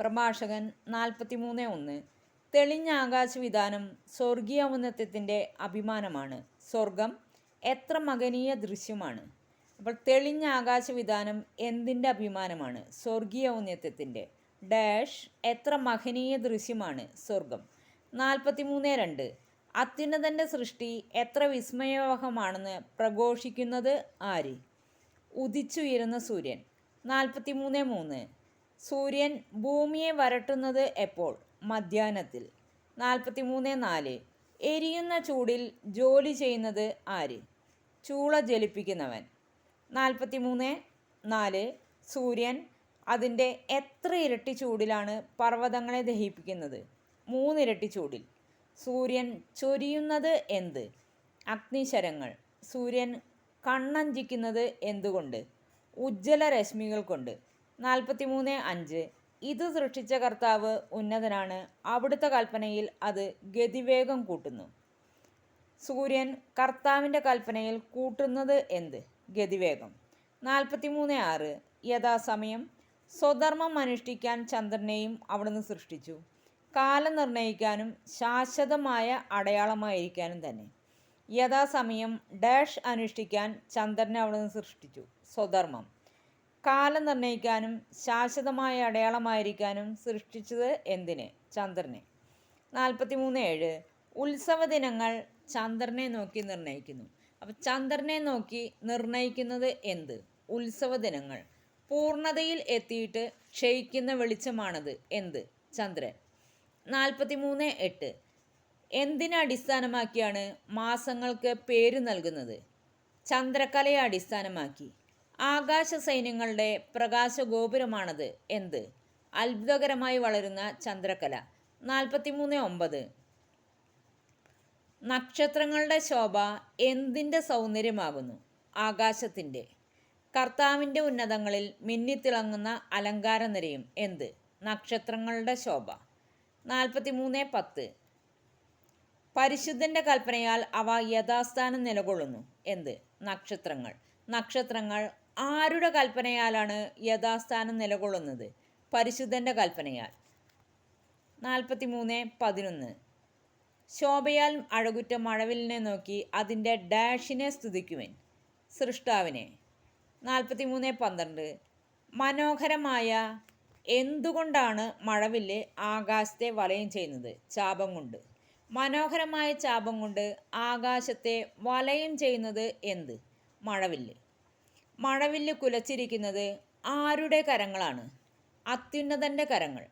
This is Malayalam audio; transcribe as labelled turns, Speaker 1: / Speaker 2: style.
Speaker 1: പ്രഭാഷകൻ നാൽപ്പത്തി മൂന്ന് ഒന്ന്. തെളിഞ്ഞ ആകാശവിധാനം സ്വർഗീയ ഔന്നത്യത്തിന്റെ അഭിമാനമാണ്. സ്വർഗം എത്ര മകനീയ ദൃശ്യമാണ്. അപ്പോൾ തെളിഞ്ഞ ആകാശവിധാനം എന്തിന്റെ അഭിമാനമാണ്? സ്വർഗീയ ഔന്നത്യത്തിന്റെ. ഡാഷ് എത്ര മഹനീയ ദൃശ്യമാണ് സ്വർഗം. നാൽപ്പത്തി മൂന്ന് രണ്ട്. അത്യുന്നതന്റെ സൃഷ്ടി എത്ര വിസ്മയവഹമാണെന്ന് പ്രഘോഷിക്കുന്നത് ആര്? ഉദിച്ചുയരുന്ന സൂര്യൻ. നാൽപ്പത്തി മൂന്ന് മൂന്ന്. സൂര്യൻ ഭൂമിയെ വരട്ടുന്നത് എപ്പോൾ? മധ്യാഹ്നത്തിൽ. നാൽപ്പത്തി മൂന്ന് നാല്. എരിയുന്ന ചൂടിൽ ജോലി ചെയ്യുന്നത് ആര്? ചൂള ജലിപ്പിക്കുന്നവൻ നാൽപ്പത്തി മൂന്ന് നാല്. സൂര്യൻ അതിന്റെ എത്ര ഇരട്ടി ചൂടിലാണ് പർവതങ്ങളെ ദഹിപ്പിക്കുന്നത്? മൂന്നിരട്ടി ചൂടിൽ. സൂര്യൻ ചൊരിയുന്നത് എന്ത്? അഗ്നിശരങ്ങൾ. സൂര്യൻ കണ്ണഞ്ചിക്കുന്നത് എന്തുകൊണ്ട്? ഉജ്ജ്വല രശ്മികൾ കൊണ്ട് നാൽപ്പത്തി മൂന്ന് അഞ്ച്. ഇത് സൃഷ്ടിച്ച കർത്താവ് ഉന്നതനാണ്. അവിടുത്തെ കൽപ്പനയിൽ അത് ഗതിവേഗം കൂട്ടുന്നു. സൂര്യൻ കർത്താവിന്റെ കൽപ്പനയിൽ കൂട്ടുന്നത് എന്ത്? ഗതിവേഗം. നാൽപ്പത്തി മൂന്ന് ആറ്. യഥാസമയം സ്വധർമ്മം അനുഷ്ഠിക്കാൻ ചന്ദ്രനെയും അവിടുന്ന് സൃഷ്ടിച്ചു. കാലം നിർണയിക്കാനും ശാശ്വതമായ അടയാളമായിരിക്കാനും തന്നെ. യഥാസമയം ഡാഷ് അനുഷ്ഠിക്കാൻ ചന്ദ്രനെ അവിടുന്ന് സൃഷ്ടിച്ചു. സ്വധർമ്മം. കാലം നിർണയിക്കാനും ശാശ്വതമായ അടയാളമായിരിക്കാനും സൃഷ്ടിച്ചത് എന്തിന്? ചന്ദ്രനെ. നാൽപ്പത്തി മൂന്ന് ഏഴ്. ഉത്സവ ദിനങ്ങൾ ചന്ദ്രനെ നോക്കി നിർണയിക്കുന്നു. അപ്പം ചന്ദ്രനെ നോക്കി നിർണയിക്കുന്നത് എന്ത്? ഉത്സവ ദിനങ്ങൾ. പൂർണതയിൽ എത്തിയിട്ട് ക്ഷയിക്കുന്ന വെളിച്ചമാണത് എന്ത്? ചന്ദ്രൻ. നാൽപ്പത്തി മൂന്ന് എട്ട്. എന്തിനെ അടിസ്ഥാനമാക്കിയാണ് മാസങ്ങൾക്ക് പേര് നൽകുന്നത്? ചന്ദ്രക്കലയെ അടിസ്ഥാനമാക്കി. ആകാശ സൈന്യങ്ങളുടെ പ്രകാശ ഗോപുരമാണത് എന്ത്? അത്ഭുതകരമായി വളരുന്ന ചന്ദ്രക്കല നാൽപ്പത്തി മൂന്ന് ഒമ്പത്. നക്ഷത്രങ്ങളുടെ ശോഭ എന്തിന്റെ സൗന്ദര്യമാകുന്നു? ആകാശത്തിന്റെ. കർത്താവിന്റെ ഉന്നതങ്ങളിൽ മിന്നിത്തിളങ്ങുന്ന അലങ്കാര നിരയും എന്ത്? നക്ഷത്രങ്ങളുടെ ശോഭ. നാൽപ്പത്തി മൂന്ന് പത്ത്. പരിശുദ്ധന്റെ കൽപ്പനയാൽ അവ യഥാസ്ഥാനം നിലകൊള്ളുന്നു. എന്ത്? നക്ഷത്രങ്ങൾ. നക്ഷത്രങ്ങൾ ആരുടെ കൽപ്പനയാലാണ് യഥാസ്ഥാനം നിലകൊള്ളുന്നത്? പരിശുദ്ധന്റെ കൽപ്പനയാൽ. നാൽപ്പത്തി മൂന്ന് പതിനൊന്ന്. ശോഭയാൽ അഴകുറ്റ മഴവിലിനെ നോക്കി അതിന്റെ ഡാഷിനെ സ്തുതിക്കുവൻ. സൃഷ്ടാവിനെ. നാൽപ്പത്തി മൂന്ന് പന്ത്രണ്ട്. മനോഹരമായ എന്തുകൊണ്ടാണ് മഴവില്ല് ആകാശത്തെ വലയം ചെയ്യുന്നത്? ചാപം കൊണ്ട്. മനോഹരമായ ചാപം കൊണ്ട് ആകാശത്തെ വലയം ചെയ്യുന്നത് എന്ത്? മഴവില്ല്. മഴവില്ല് കുലച്ചിരിക്കുന്നത് ആരുടെ കരങ്ങളാണ്? അത്യുന്നതന്റെ കരങ്ങൾ.